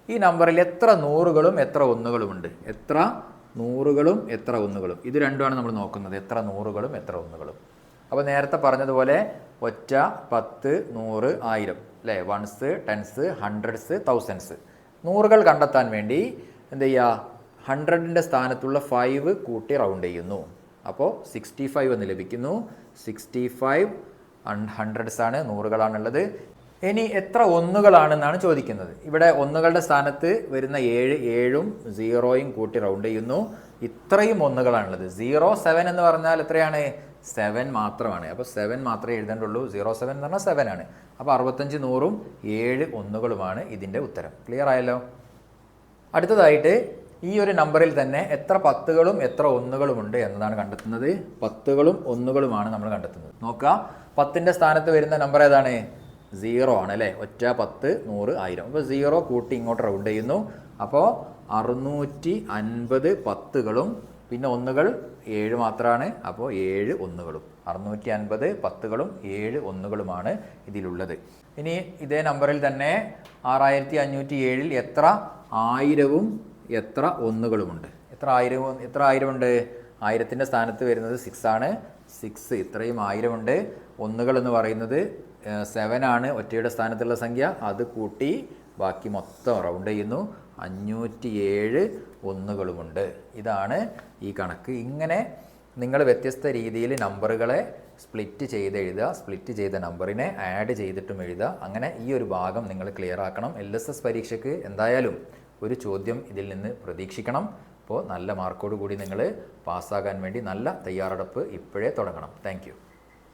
ഈ നമ്പറിൽ എത്ര നൂറുകളും എത്ര ഒന്നുകളും ഉണ്ട്? എത്ര നൂറുകളും എത്ര ഒന്നുകളും. ഇത് രണ്ടുമാണ് നമ്മൾ നോക്കുന്നത്. എത്ര നൂറുകളും എത്ര ഒന്നുകളും. അപ്പോൾ നേരത്തെ പറഞ്ഞതുപോലെ ഒറ്റ പത്ത് നൂറ് ആയിരം അല്ലേ വൺസ് ടെൻസ് ഹൺഡ്രഡ്സ് തൗസൻഡ്സ് നൂറുകൾ കണ്ടെത്താൻ വേണ്ടി എന്ത് ചെയ്യുക? ഹൺഡ്രഡിന്റെ സ്ഥാനത്തുള്ള ഫൈവ് കൂട്ടി റൗണ്ട് ചെയ്യുന്നു. അപ്പോൾ സിക്സ്റ്റി ഫൈവ് എന്ന് ലഭിക്കുന്നു. സിക്സ്റ്റി ഫൈവ് ഹൺഡ്രഡ്സ് ആണ് നൂറുകളാണുള്ളത്. ഇനി എത്ര ഒന്നുകളാണെന്നാണ് ചോദിക്കുന്നത്. ഇവിടെ ഒന്നുകളുടെ സ്ഥാനത്ത് വരുന്ന ഏഴ് ഏഴും സീറോയും കൂട്ടി റൗണ്ട് ചെയ്യുന്നു. ഇത്രയും ഒന്നുകളാണുള്ളത്. സീറോ സെവൻ എന്ന് പറഞ്ഞാൽ എത്രയാണ്? സെവൻ മാത്രമാണ്. അപ്പോൾ സെവൻ മാത്രമേ എഴുതേണ്ടുള്ളൂ. സീറോ സെവൻ എന്ന് പറഞ്ഞാൽ സെവൻ ആണ്. അപ്പോൾ അറുപത്തഞ്ച് നൂറും ഏഴ് ഒന്നുകളുമാണ് ഇതിന്റെ ഉത്തരം. ക്ലിയർ ആയല്ലോ? അടുത്തതായിട്ട് ഈ ഒരു നമ്പറിൽ തന്നെ എത്ര പത്തുകളും എത്ര ഒന്നുകളും ഉണ്ട് എന്നതാണ് കണ്ടെത്തുന്നത്. പത്തുകളും ഒന്നുകളുമാണ് നമ്മൾ കണ്ടെത്തുന്നത്. നോക്കുക. പത്തിന്റെ സ്ഥാനത്ത് വരുന്ന നമ്പർ ഏതാണ്? സീറോ ആണ് അല്ലേ? ഒറ്റ പത്ത് നൂറ് ആയിരം. അപ്പോൾ സീറോ കൂട്ടി ഇങ്ങോട്ട് റൗണ്ട് ചെയ്യുന്നു. അപ്പോൾ അറുന്നൂറ്റി അൻപത് പത്തുകളും പിന്നെ ഒന്നുകൾ ഏഴ് മാത്രമാണ്. അപ്പോൾ ഏഴ് ഒന്നുകളും. അറുന്നൂറ്റി അൻപത് പത്തുകളും ഏഴ് ഒന്നുകളുമാണ് ഇതിലുള്ളത്. ഇനി ഇതേ നമ്പറിൽ തന്നെ ആറായിരത്തി അഞ്ഞൂറ്റി ഏഴിൽ എത്ര ആയിരവും എത്ര ഒന്നുകളുമുണ്ട്? എത്ര ആയിരം എത്ര ആയിരമുണ്ട്? ആയിരത്തിന്റെ സ്ഥാനത്ത് വരുന്നത് സിക്സ് ആണ്. സിക്സ് ഇത്രയും ആയിരമുണ്ട്. ഒന്നുകൾ എന്ന് പറയുന്നത് സെവൻ ആണ് ഒറ്റയുടെ സ്ഥാനത്തുള്ള സംഖ്യ. അത് കൂട്ടി ബാക്കി മൊത്തം റൗണ്ട് ചെയ്യുന്നു. അഞ്ഞൂറ്റി ഏഴ് ഒന്നുകളുമുണ്ട്. ഇതാണ് ഈ കണക്ക്. ഇങ്ങനെ നിങ്ങൾ വ്യത്യസ്ത രീതിയിൽ നമ്പറുകളെ സ്പ്ലിറ്റ് ചെയ്ത് എഴുതുക. സ്പ്ലിറ്റ് ചെയ്ത നമ്പറിനെ ആഡ് ചെയ്തിട്ടും എഴുതുക. അങ്ങനെ ഈ ഒരു ഭാഗം നിങ്ങൾ ക്ലിയർ ആക്കണം. എൽ എസ് എസ് പരീക്ഷയ്ക്ക് എന്തായാലും ഒരു ചോദ്യം ഇതിൽ നിന്ന് പ്രതീക്ഷിക്കണം. അപ്പോൾ നല്ല മാർക്കോട് കൂടി നിങ്ങൾ പാസ്സാകാൻ വേണ്ടി നല്ല തയ്യാറെടുപ്പ് ഇപ്പോഴേ തുടങ്ങണം. താങ്ക്